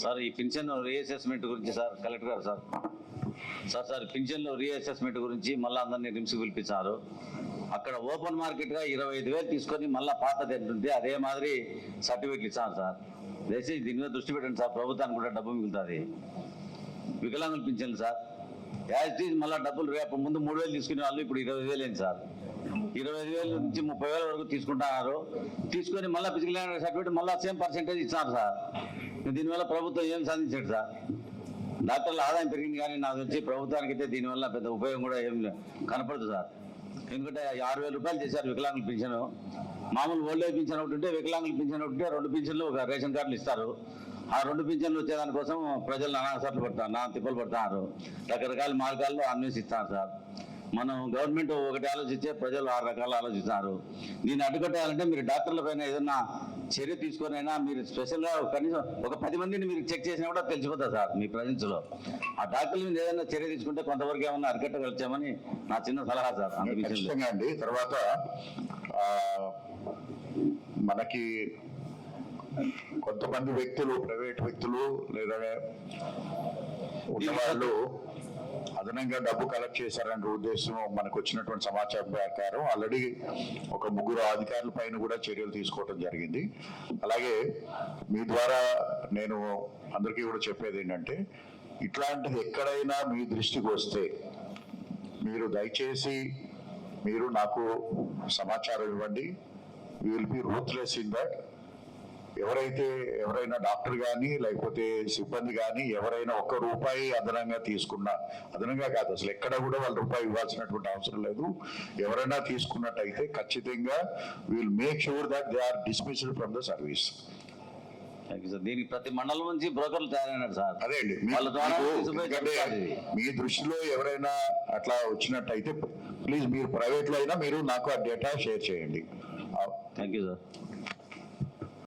Sir ఈ pension reassessment గురించి sir collector గారు sir. Sir sir pension reassessment గురించి మళ్ళీ అందరినీ రిమ్స్ పిలిపించారు. అక్కడ ఓపెన్ మార్కెట్గా ఇరవై ఐదు వేలు తీసుకొని మళ్ళీ పాతది ఎంత అదే మాదిరి సర్టిఫికెట్లు ఇచ్చాను సార్. దయచేసి దీని మీద దృష్టి పెట్టండి సార్ ప్రభుత్వానికి కూడా డబ్బు మిగులుతుంది. వికలాంగులు పింఛన్లు సార్. యాజ్ టీజ్ మళ్ళీ డబ్బులు రేపు ముందు మూడు వేలు తీసుకునే వాళ్ళు ఇప్పుడు ఇరవై వేలు ఏంటి సార్? ఇరవై ఐదు వేల నుంచి ముప్పై వేల వరకు తీసుకుంటున్నారు. తీసుకొని మళ్ళీ ఫిజికల్ సర్టిఫికేట్ మళ్ళీ సేమ్ పర్సెంటేజ్ ఇచ్చినారు సార్. దీనివల్ల ప్రభుత్వం ఏం సాధించాడు సార్? డాక్టర్ల ఆదాయం పెరిగింది కానీ నాకు వచ్చి ప్రభుత్వానికి అయితే దీనివల్ల పెద్ద ఉపయోగం కూడా ఏం కనపడదు సార్. ఎందుకంటే ఆరు వేల రూపాయలు చేశారు వికలాంగుల పింఛను. మామూలు ఓల్డ్ ఏజ్ పింఛన్ ఒకటి ఉంటే వికలాంగుల పింఛన్ ఒకటి ఉంటే రెండు పింఛన్లు ఒక రేషన్ కార్డులు ఇస్తారు. ఆ రెండు పింఛన్లు వచ్చేదానికోసం ప్రజలు నానా సార్లు పడతారు నా తిప్పలు పడతారు. రకరకాల మార్గాల్లో అన్వేషిస్తారు సార్. మనం గవర్నమెంట్ ఒకటి ఆలోచించే ప్రజలు ఆరు రకాలు ఆలోచిస్తారు. దీన్ని అడ్డుకట్టాలంటే మీరు డాక్టర్ల పైన ఏదన్నా చర్య తీసుకొనైనా మీరు స్పెషల్గా కనీసం ఒక పది మందిని మీరు చెక్ చేసినా కూడా తెలిసిపోతుంది సార్ మీ ప్రజెన్స్లో. ఆ డాక్టర్ల మీద ఏదైనా చర్య తీసుకుంటే కొంతవరకు ఏమన్నా అరికట్టగలిచామని నా చిన్న సలహా సార్ ఖచ్చితంగా అండి. తర్వాత మనకి కొంతమంది వ్యక్తులు ప్రైవేట్ వ్యక్తులు లేదా ఉన్నవాళ్ళు అదనంగా డబ్బు కలెక్ట్ చేశారనే ఉద్దేశం మనకు వచ్చినటువంటి సమాచారం ప్రకారం ఆల్రెడీ ఒక ముగ్గురు అధికారుల పైన కూడా చర్యలు తీసుకోవడం జరిగింది. అలాగే మీ ద్వారా నేను అందరికీ కూడా చెప్పేది ఏంటంటే ఇట్లాంటిది ఎక్కడైనా మీ దృష్టికి వస్తే మీరు దయచేసి మీరు నాకు సమాచారం ఇవ్వండి. Will be ruthless in that ఎవరైతే ఎవరైనా డాక్టర్ కానీ లేకపోతే సిబ్బంది కానీ ఎవరైనా ఒక్క రూపాయి అదనంగా తీసుకున్నా అదనంగా కాదు అసలు ఎక్కడ కూడా వాళ్ళ రూపాయి ఇవ్వాల్సినటువంటి అవసరం లేదు. ఎవరైనా తీసుకున్నట్టయితే ఖచ్చితంగా will make sure that they are dismissed from the service దీనికి ప్రతి మండలం నుంచి బ్రోకర్లు తయారైనారు సార్. అదే అండి. మీ దృష్టిలో ఎవరైనా అట్లా వచ్చినట్టయితే ప్లీజ్ మీరు ప్రైవేట్లో అయినా మీరు నాకు ఆ డేటా షేర్ చేయండి. Thank you sir